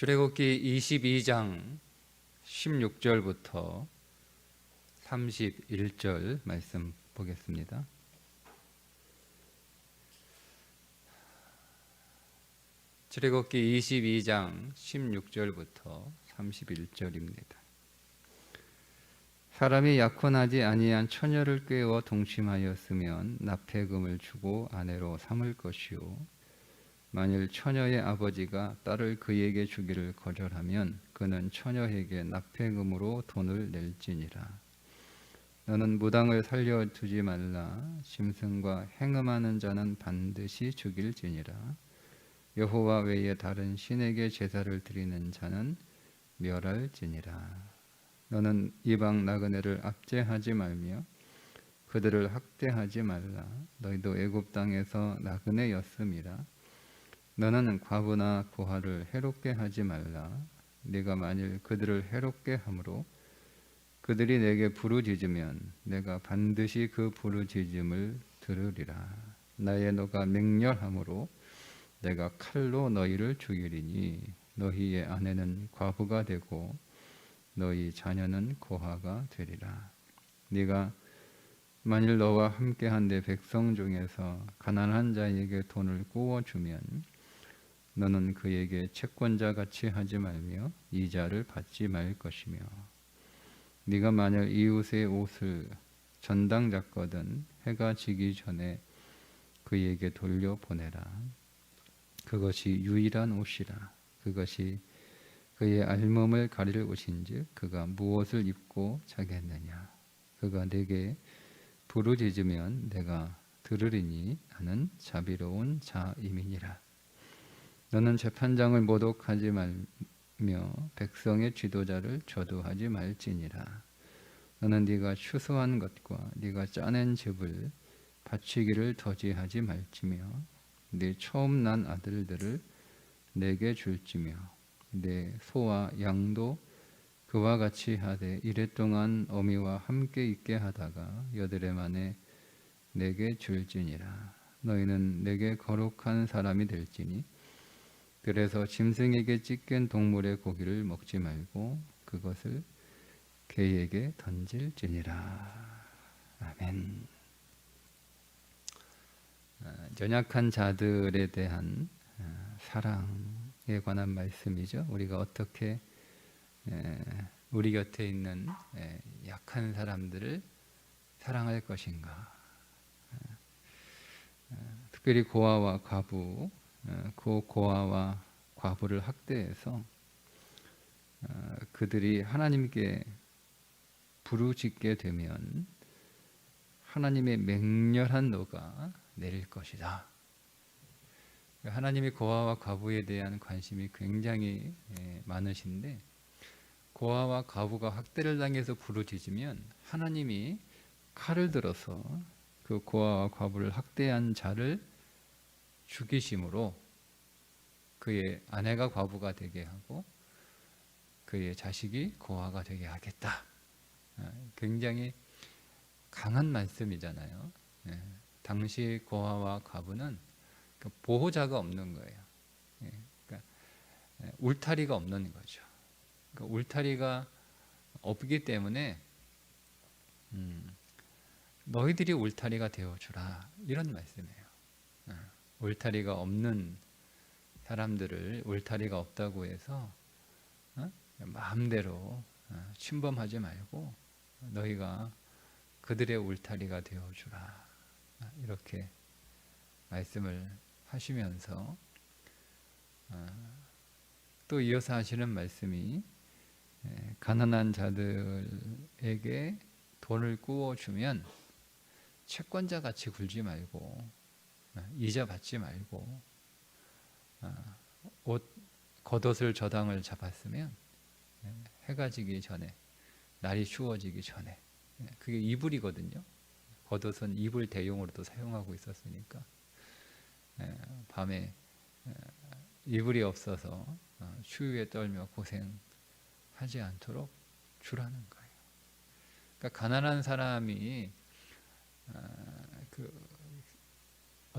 출애굽기 22장 16절부터 31절 말씀 보겠습니다. 출애굽기 22장 16절부터 31절입니다. 사람이 약혼하지 아니한 처녀를 꾀어 동침하였으면 납폐금을 주고 아내로 삼을 것이요 만일 처녀의 아버지가 딸을 그에게 주기를 거절하면 그는 처녀에게 납폐금으로 돈을 낼지니라. 너는 무당을 살려두지 말라. 짐승과 행음하는 자는 반드시 죽일지니라. 여호와 외에 다른 신에게 제사를 드리는 자는 멸할지니라. 너는 이방 나그네를 압제하지 말며 그들을 학대하지 말라. 너희도 애굽 땅에서 나그네였음이라 너는 과부나 고아를 해롭게 하지 말라. 네가 만일 그들을 해롭게 함으로 그들이 내게 부르짖으면 내가 반드시 그 부르짖음을 들으리라. 나의 너가 맹렬함으로 내가 칼로 너희를 죽이리니 너희의 아내는 과부가 되고 너희 자녀는 고아가 되리라. 네가 만일 너와 함께한 내 백성 중에서 가난한 자에게 돈을 구워 주면 너는 그에게 채권자 같이 하지 말며 이자를 받지 말 것이며. 네가 만일 이웃의 옷을 전당 잡거든 해가 지기 전에 그에게 돌려 보내라. 그것이 유일한 옷이라. 그것이 그의 알몸을 가릴 옷인즉 그가 무엇을 입고 자겠느냐. 그가 내게 부르짖으면 내가 들으리니 하는 자비로운 자임이니라 너는 재판장을 모독하지 말며 백성의 지도자를 저도하지 말지니라. 너는 네가 추수한 것과 네가 짜낸 즙을 바치기를 더지하지 말지며 네 처음 난 아들들을 내게 줄지며 내 소와 양도 그와 같이 하되 이랫동안 어미와 함께 있게 하다가 여드레 만에 내게 줄지니라. 너희는 내게 거룩한 사람이 될지니 그래서 짐승에게 찢긴 동물의 고기를 먹지 말고 그것을 개에게 던질지니라 아멘. 아, 연약한 자들에 대한 아, 사랑에 관한 말씀이죠. 우리가 어떻게 우리 곁에 있는 약한 사람들을 사랑할 것인가. 특별히 고아와 과부, 그 고아와 과부를 학대해서 어, 그들이 하나님께 부르짖게 되면 하나님의 맹렬한 노가 내릴 것이다. 하나님이 고아와 과부에 대한 관심이 굉장히 많으신데 고아와 과부가 학대를 당해서 부르짖으면 하나님이 칼을 들어서 그 고아와 과부를 학대한 자를 죽이심으로 그의 아내가 과부가 되게 하고 그의 자식이 고아가 되게 하겠다. 굉장히 강한 말씀이잖아요. 당시 고아와 과부는 보호자가 없는 거예요. 그러니까 울타리가 없는 거죠. 그러니까 울타리가 없기 때문에 음, 너희들이 울타리가 되어주라 이런 말씀이에요. 울타리가 없는 사람들을 울타리가 없다고 해서 어? 마음대로 어, 침범하지 말고 너희가 그들의 울타리가 되어주라 이렇게 말씀을 하시면서 어, 또 이어서 하시는 말씀이 가난한 자들에게 돈을 구워 주면 채권자 같이 굴지 말고 이자 받지 말고 옷 겉옷을 저당을 잡았으면 해가 지기 전에 날이 추워지기 전에 그게 이불이거든요. 겉옷은 이불 대용으로도 사용하고 있었으니까 밤에 이불이 없어서 어, 추위에 떨며 고생하지 않도록 주라는 거예요. 그러니까 가난한 사람이 그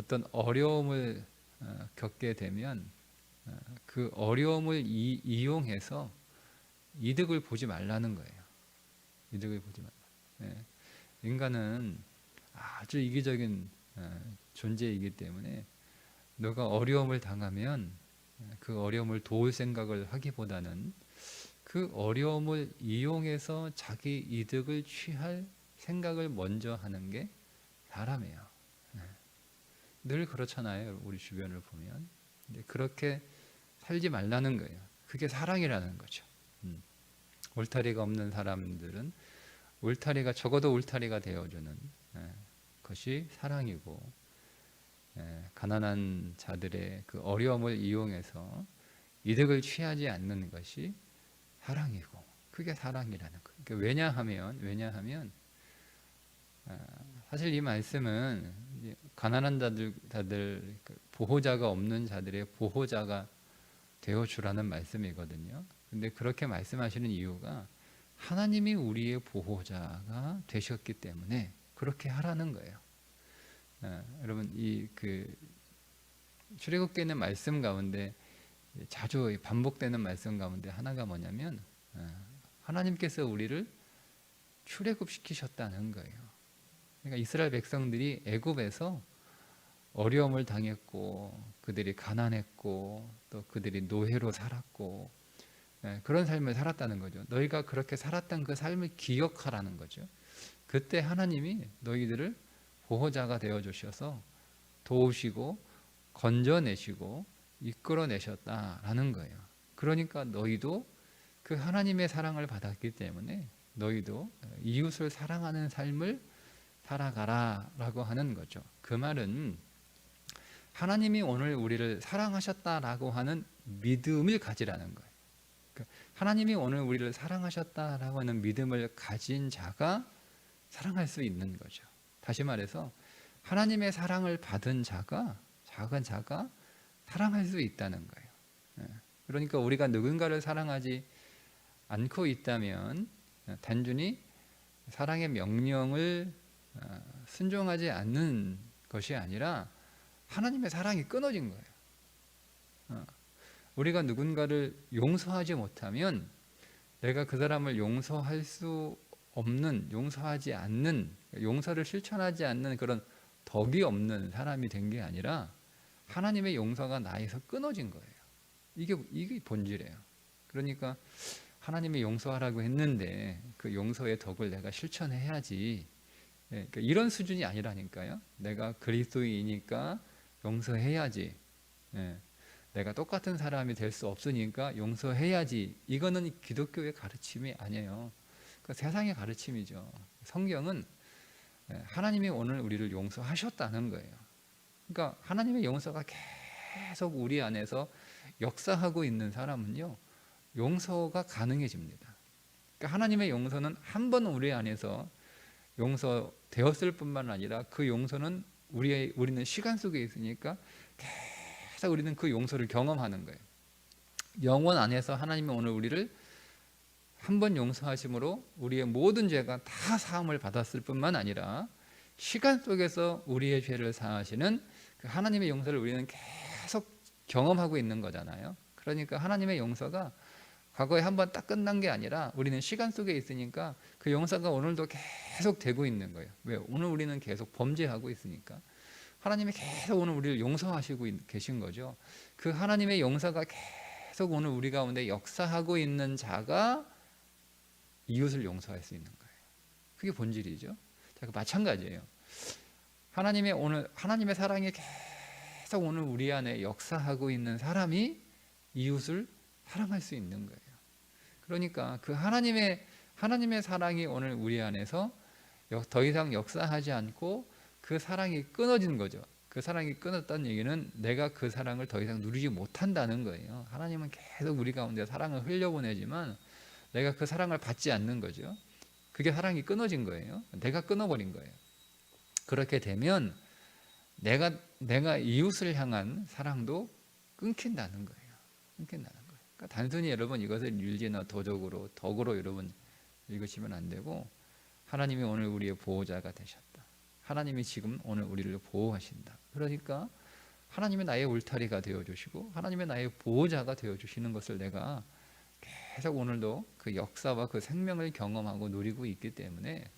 어떤 어려움을 어, 겪게 되면 어, 그 어려움을 이, 이용해서 이득을 보지 말라는 거예요. 이득을 보지 말라. 예. 인간은 아주 이기적인 어, 존재이기 때문에 너가 어려움을 당하면 그 어려움을 도울 생각을 하기보다는 그 어려움을 이용해서 자기 이득을 취할 생각을 먼저 하는 게 사람이에요. 네. 늘 그렇잖아요. 우리 주변을 보면. 근데 그렇게 살지 말라는 거예요. 그게 사랑이라는 거죠. 음. 울타리가 없는 사람들은 울타리가 적어도 울타리가 되어주는 예, 것이 사랑이고 예, 가난한 자들의 그 어려움을 이용해서 이득을 취하지 않는 것이 사랑이고 그게 사랑이라는 거예요. 그러니까 왜냐하면 왜냐하면 아, 사실 이 말씀은 가난한 자들 자들 그 보호자가 없는 자들의 보호자가 되어 주라는 말씀이거든요. 근데 그렇게 말씀하시는 이유가 하나님이 우리의 보호자가 되셨기 때문에 그렇게 하라는 거예요. 아, 여러분 이 그 출애굽기에 있는 말씀 가운데 자주 반복되는 말씀 가운데 하나가 뭐냐면 아, 하나님께서 우리를 출애굽시키셨다는 거예요. 그러니까 이스라엘 백성들이 애굽에서 어려움을 당했고 그들이 가난했고 또 그들이 노예로 살았고 예, 그런 삶을 살았다는 거죠. 너희가 그렇게 살았던 그 삶을 기억하라는 거죠. 그때 하나님이 너희들을 보호자가 되어 주셔서 도우시고 건져내시고 이끌어내셨다라는 거예요. 그러니까 너희도 그 하나님의 사랑을 받았기 때문에 너희도 이웃을 사랑하는 삶을 살아가라라고 하는 거죠. 그 말은 하나님이 오늘 우리를 사랑하셨다라고 하는 믿음을 가지라는 거예요. 그러니까 하나님이 오늘 우리를 사랑하셨다라고 하는 믿음을 가진 자가 사랑할 수 있는 거죠. 다시 말해서 하나님의 사랑을 받은 자가 작은 자가 사랑할 수 있다는 거예요. 예. 그러니까 우리가 누군가를 사랑하지 않고 있다면 단순히 사랑의 명령을 어, 순종하지 않는 것이 아니라 하나님의 사랑이 끊어진 거예요. 어. 우리가 누군가를 용서하지 못하면 내가 그 사람을 용서할 수 없는 용서하지 않는 용서를 실천하지 않는 그런 덕이 없는 사람이 된 게 아니라 하나님의 용서가 나에서 끊어진 거예요. 이게 이게 본질이에요. 그러니까 하나님이 용서하라고 했는데 그 용서의 덕을 내가 실천해야지. 예, 그러니까 이런 수준이 아니라니까요. 내가 그리스도이니까 용서해야지. 예, 내가 똑같은 사람이 될 수 없으니까 용서해야지. 이거는 기독교의 가르침이 아니에요. 그 세상의 가르침이죠. 성경은 예, 하나님이 오늘 우리를 용서하셨다는 거예요. 그러니까 하나님의 용서가 계속 우리 안에서 역사하고 있는 사람은요, 용서가 가능해집니다. 그러니까 하나님의 용서는 한 번 우리 안에서 용서되었을 뿐만 아니라 그 용서는 우리의 우리는 시간 속에 있으니까 계속 우리는 그 용서를 경험하는 거예요. 영원 안에서 하나님이 오늘 우리를 한 번 용서하심으로 우리의 모든 죄가 다 사함을 받았을 뿐만 아니라 시간 속에서 우리의 죄를 사하시는 그 하나님의 용서를 우리는 계속 경험하고 있는 거잖아요. 그러니까 하나님의 용서가 과거에 한 번 딱 끝난 게 아니라 우리는 시간 속에 있으니까 그 용서가 오늘도 계속 되고 있는 거예요. 왜? 오늘 우리는 계속 범죄하고 있으니까. 하나님이 계속 오늘 우리를 용서하시고 계신 거죠. 그 하나님의 용서가 계속 오늘 우리 가운데 역사하고 있는 자가 이웃을 용서할 수 있는 거예요. 그게 본질이죠. 자, 그 마찬가지예요. 하나님의 오늘 하나님의 사랑이 계속 오늘 우리 안에 역사하고 있는 사람이 이웃을 사랑할 수 있는 거예요. 그러니까 그 하나님의 하나님의 사랑이 오늘 우리 안에서 더 이상 역사하지 않고 그 사랑이 끊어진 거죠. 그 사랑이 끊었다는 얘기는 내가 그 사랑을 더 이상 누리지 못한다는 거예요. 하나님은 계속 우리 가운데 사랑을 흘려보내지만 내가 그 사랑을 받지 않는 거죠. 그게 사랑이 끊어진 거예요. 내가 끊어버린 거예요. 그렇게 되면 내가 내가 이웃을 향한 사랑도 끊긴다는 거예요. 끊긴다는. 그러니까 단순히 여러분 이것을 윤리나 도덕으로 덕으로 여러분 읽으시면 안 되고 하나님이 오늘 우리의 보호자가 되셨다. 하나님이 지금 오늘 우리를 보호하신다. 그러니까 하나님의 나의 울타리가 되어 주시고 하나님의 나의 보호자가 되어 주시는 것을 내가 계속 오늘도 그 역사와 그 생명을 경험하고 누리고 있기 때문에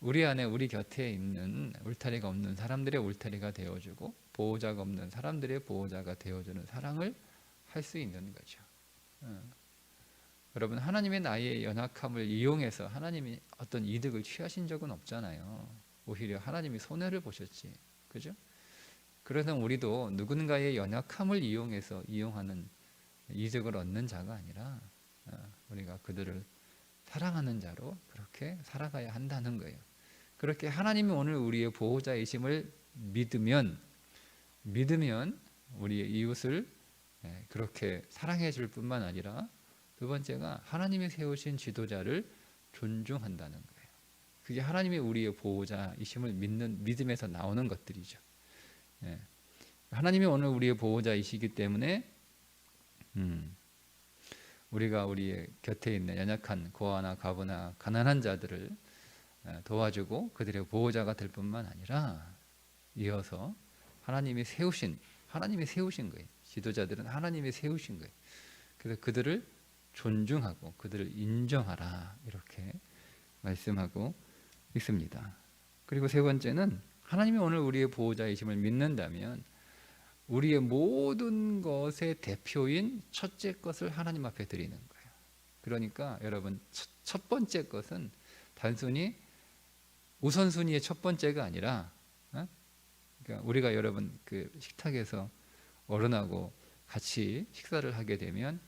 우리 안에 우리 곁에 있는 울타리가 없는 사람들의 울타리가 되어주고 보호자가 없는 사람들의 보호자가 되어주는 사랑을 할 수 있는 거죠. 어. 여러분 하나님의 나의 연약함을 이용해서 하나님이 어떤 이득을 취하신 적은 없잖아요. 오히려 하나님이 손해를 보셨지, 그죠? 그래서 우리도 누군가의 연약함을 이용해서 이용하는 이득을 얻는 자가 아니라 어, 우리가 그들을 사랑하는 자로 그렇게 살아가야 한다는 거예요. 그렇게 하나님이 오늘 우리의 보호자이심을 믿으면 믿으면 우리의 이웃을 예, 그렇게 사랑해 줄 뿐만 아니라 두 번째가 하나님이 세우신 지도자를 존중한다는 거예요. 그게 하나님이 우리의 보호자이심을 믿는 믿음에서 나오는 것들이죠. 예. 하나님이 오늘 우리의 보호자이시기 때문에 음, 우리가 우리의 곁에 있는 연약한 고아나 가부나 가난한 자들을 어, 도와주고 그들의 보호자가 될 뿐만 아니라 이어서 하나님이 세우신 하나님이 세우신 거예요. 지도자들은 하나님이 세우신 거예요. 그래서 그들을 존중하고 그들을 인정하라 이렇게 말씀하고 있습니다. 그리고 세 번째는 하나님이 오늘 우리의 보호자이심을 믿는다면 우리의 모든 것의 대표인 첫째 것을 하나님 앞에 드리는 거예요. 그러니까 여러분 첫, 첫 번째 것은 단순히 우선순위의 첫 번째가 아니라 어? 그러니까 우리가 여러분 그 식탁에서 어른하고 같이 식사를 하게 되면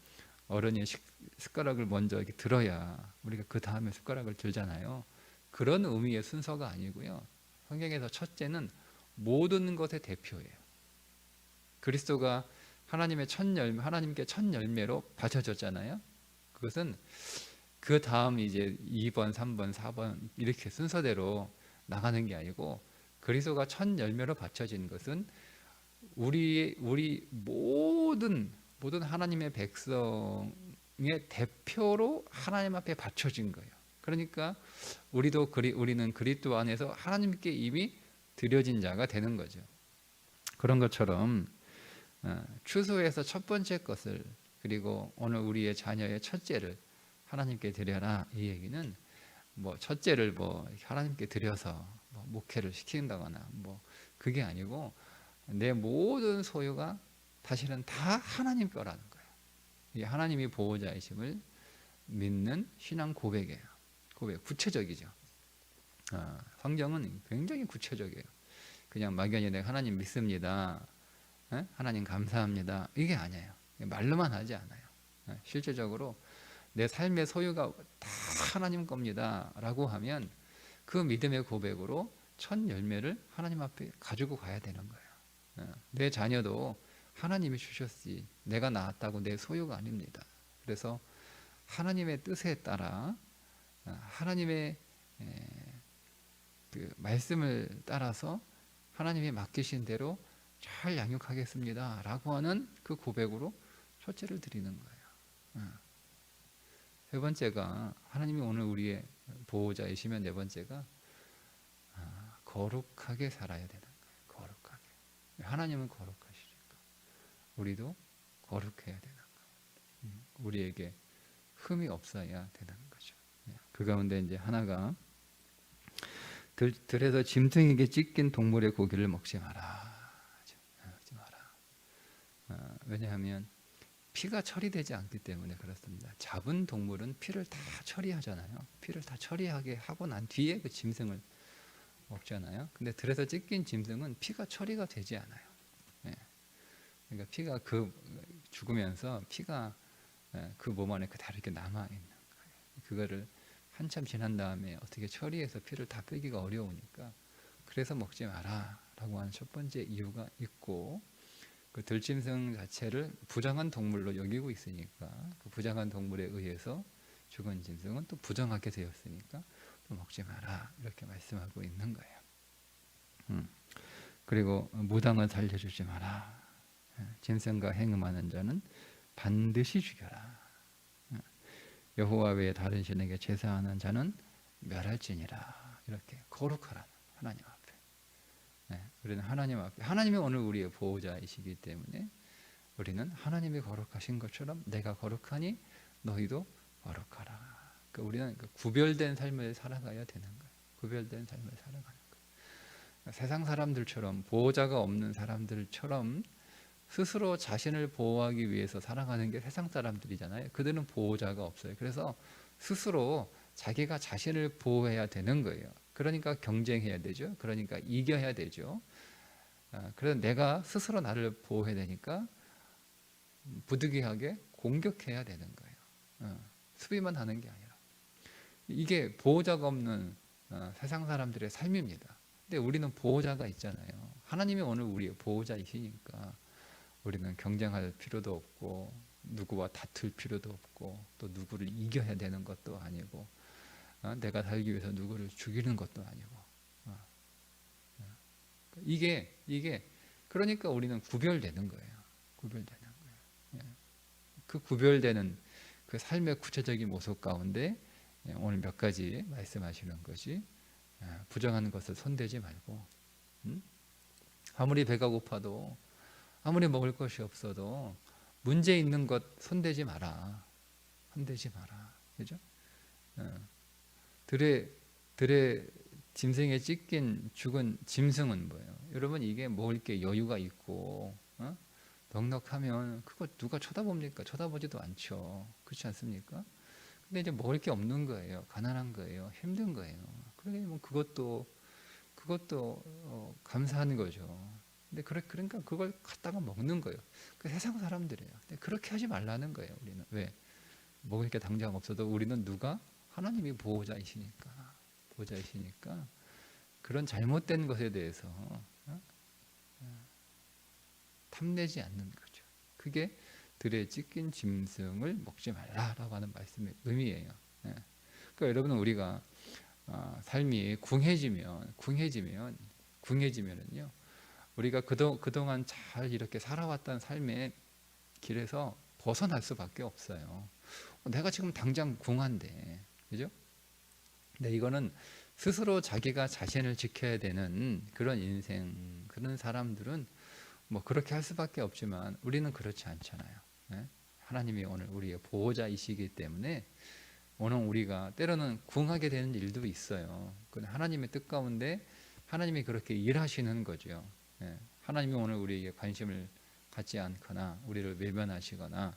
어른이 식, 숟가락을 먼저 이렇게 들어야 우리가 그 다음에 숟가락을 들잖아요. 그런 의미의 순서가 아니고요. 성경에서 첫째는 모든 것의 대표예요. 그리스도가 하나님의 첫 열매, 하나님께 첫 열매로 바쳐졌잖아요. 그것은 그 다음 이제 2번, 3번, 4번 이렇게 순서대로 나가는 게 아니고 그리스도가 첫 열매로 바쳐진 것은 우리 우리 모든 모든 하나님의 백성의 대표로 하나님 앞에 바쳐진 거예요. 그러니까 우리도 그리, 우리는 그리스도 안에서 하나님께 이미 드려진 자가 되는 거죠. 그런 것처럼 어, 추수에서 첫 번째 것을 그리고 오늘 우리의 자녀의 첫째를 하나님께 드려라 이 얘기는 뭐 첫째를 뭐 하나님께 드려서 뭐 목회를 시킨다거나 뭐 그게 아니고 내 모든 소유가 사실은 다 하나님 거라는 거예요. 이 하나님이 보호자이심을 믿는 신앙 고백이에요. 고백 구체적이죠. 어, 성경은 굉장히 구체적이에요. 그냥 막연히 내가 하나님 믿습니다. 에? 하나님 감사합니다. 이게 아니에요. 말로만 하지 않아요. 에? 실제적으로 내 삶의 소유가 다 하나님 겁니다 라고 하면 그 믿음의 고백으로 첫 열매를 하나님 앞에 가지고 가야 되는 거예요. 에? 내 자녀도 하나님이 주셨지 내가 낳았다고 내 소유가 아닙니다. 그래서 하나님의 뜻에 따라 어, 하나님의 그 말씀을 따라서 하나님이 맡기신 대로 잘 양육하겠습니다 라고 하는 그 고백으로 첫째를 드리는 거예요. 어. 세 번째가 하나님이 오늘 우리의 보호자이시면 네 번째가 아, 거룩하게 살아야. 거룩하게. 하나님은 거룩하시니까 우리도 거룩해야 되는 거예요. 음, 우리에게 흠이 없어야 되는 거죠. 네. 그 가운데 이제 하나가 들, 들에서 짐승에게 찢긴 동물의 고기를 먹지 마라. 먹지 마라. 어, 왜냐하면 피가 처리되지 않기 때문에 그렇습니다. 잡은 동물은 피를 다 처리하잖아요. 피를 다 처리하게 하고 난 뒤에 그 짐승을 먹잖아요. 근데 들에서 찢긴 짐승은 피가 처리가 되지 않아요. 예. 그러니까 피가 그 죽으면서 피가 예, 그몸 안에 그대로 이렇게 남아 있는 거예요. 그거를 한참 지난 다음에 어떻게 처리해서 피를 다 빼기가 어려우니까 그래서 먹지 마라라고 하는 첫 번째 이유가 있고 그 들짐승 자체를 부정한 동물로 여기고 있으니까 그 부정한 동물에 의해서 죽은 짐승은 또 부정하게 되었으니까 또 먹지 마라 이렇게 말씀하고 있는 거예요. 음. 그리고 무당은 살려주지 마라. 예, 짐승과 행음하는 자는 반드시 죽여라. 여호와 외에 다른 신에게 제사하는 자는 멸할지니라 이렇게 거룩하라 하나님 앞에 예, 우리는 하나님 앞에 하나님이 오늘 우리의 보호자이시기 때문에 우리는 하나님이 거룩하신 것처럼 내가 거룩하니 너희도 거룩하라. 그러니까 우리는 그 구별된 삶을 살아가야 되는 거예요. 구별된 삶을 살아가는 거예요. 그러니까 세상 사람들처럼 보호자가 없는 사람들처럼 스스로 자신을 보호하기 위해서 살아가는 게 세상 사람들이잖아요. 그들은 보호자가 없어요. 그래서 스스로 자기가 자신을 보호해야 되는 거예요. 그러니까 경쟁해야 되죠. 그러니까 이겨야 되죠. 아, 그래서 내가 스스로 나를 보호해야 되니까 부득이하게 공격해야 되는 거예요. 어, 수비만 하는 게 아니라 이게 보호자가 없는 어, 세상 사람들의 삶입니다. 근데 우리는 보호자가 있잖아요. 하나님이 오늘 우리의 보호자이시니까 우리는 경쟁할 필요도 없고 누구와 다툴 필요도 없고 또 누구를 이겨야 되는 것도 아니고 어, 내가 살기 위해서 누구를 죽이는 것도 아니고 어, 어. 이게 이게 그러니까 우리는 구별되는 거예요. 구별되는 거예요. 예. 그 구별되는 그 삶의 구체적인 모습 가운데 예, 오늘 몇 가지 말씀하시는 것이 예, 부정하는 것을 손대지 말고 음? 아무리 배가 고파도 아무리 먹을 것이 없어도 문제 있는 것 손대지 마라. 손대지 마라. 그죠? 어. 들에 들에 짐승에 찢긴 죽은 짐승은 뭐예요? 여러분 이게 먹을 게 여유가 있고 어? 넉넉하면 그거 누가 쳐다봅니까? 쳐다보지도 않죠. 그렇지 않습니까? 근데 이제 먹을 게 없는 거예요. 가난한 거예요. 힘든 거예요. 그러니 뭐 그것도 그것도 어, 감사하는 거죠. 근데 그래 그러니까 그걸 갖다가 먹는 거예요. 그 세상 사람들이에요. 근데 그렇게 하지 말라는 거예요. 우리는 왜 먹을 게 당장 없어도 우리는 누가 하나님이 보호자이시니까 보호자이시니까 그런 잘못된 것에 대해서 어? 어, 탐내지 않는 거죠. 그게 들에 찢긴 짐승을 먹지 말라라고 하는 말씀의 의미예요. 예. 그러니까 여러분 우리가 어, 삶이 궁해지면 궁해지면 궁해지면은요. 우리가 그동, 그동안 잘 이렇게 살아왔던 삶의 길에서 벗어날 수밖에 없어요. 내가 지금 당장 궁한데, 그죠? 근데 이거는 스스로 자기가 자신을 지켜야 되는 그런 인생, 그런 사람들은 뭐 그렇게 할 수밖에 없지만 우리는 그렇지 않잖아요. 네? 하나님이 오늘 우리의 보호자이시기 때문에 오늘 우리가 때로는 궁하게 되는 일도 있어요. 그 하나님의 뜻 가운데 하나님이 그렇게 일하시는 거죠. 예, 하나님이 오늘 우리에게 관심을 갖지 않거나 우리를 외면하시거나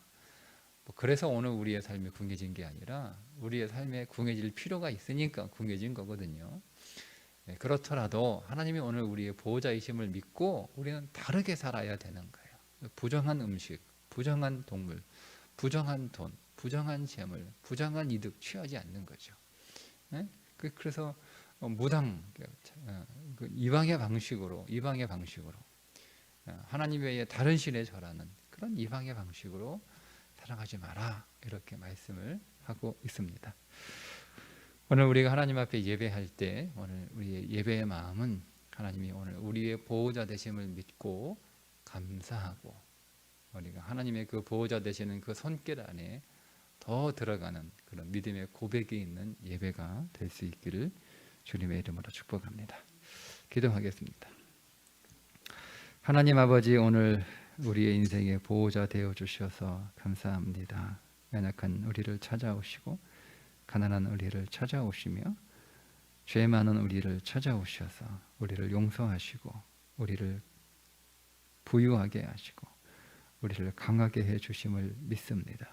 뭐 그래서 오늘 우리의 삶이 궁해진 게 아니라 우리의 삶에 궁해질 필요가 있으니까 궁해진 거거든요. 예, 그렇더라도 하나님이 오늘 우리의 보호자이심을 믿고 우리는 다르게 살아야 되는 거예요. 부정한 음식, 부정한 동물, 부정한 돈, 부정한 재물, 부정한 이득 취하지 않는 거죠. 예? 그- 그래서 어, 무당 어, 그 이방의 방식으로 이방의 방식으로 어, 하나님 외에 다른 신에 절하는 그런 이방의 방식으로 살아가지 마라 이렇게 말씀을 하고 있습니다. 오늘 우리가 하나님 앞에 예배할 때 오늘 우리의 예배의 마음은 하나님이 오늘 우리의 보호자 되심을 믿고 감사하고 우리가 하나님의 그 보호자 되시는 그 손길 안에 더 들어가는 그런 믿음의 고백이 있는 예배가 될 수 있기를 주님의 이름으로 축복합니다. 기도하겠습니다. 하나님 아버지 오늘 우리의 인생의 보호자 되어 주셔서 감사합니다. 연약한 우리를 찾아오시고 가난한 우리를 찾아오시며 죄 많은 우리를 찾아오셔서 우리를 용서하시고 우리를 부유하게 하시고 우리를 강하게 해 주심을 믿습니다.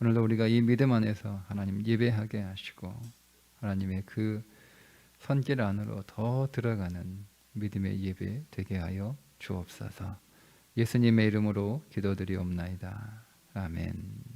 오늘도 우리가 이 믿음 안에서 하나님 예배하게 하시고 하나님의 그 선길 안으로 더 들어가는 믿음의 예배 되게 하여 주옵소서. 예수님의 이름으로 기도드리옵나이다. 아멘.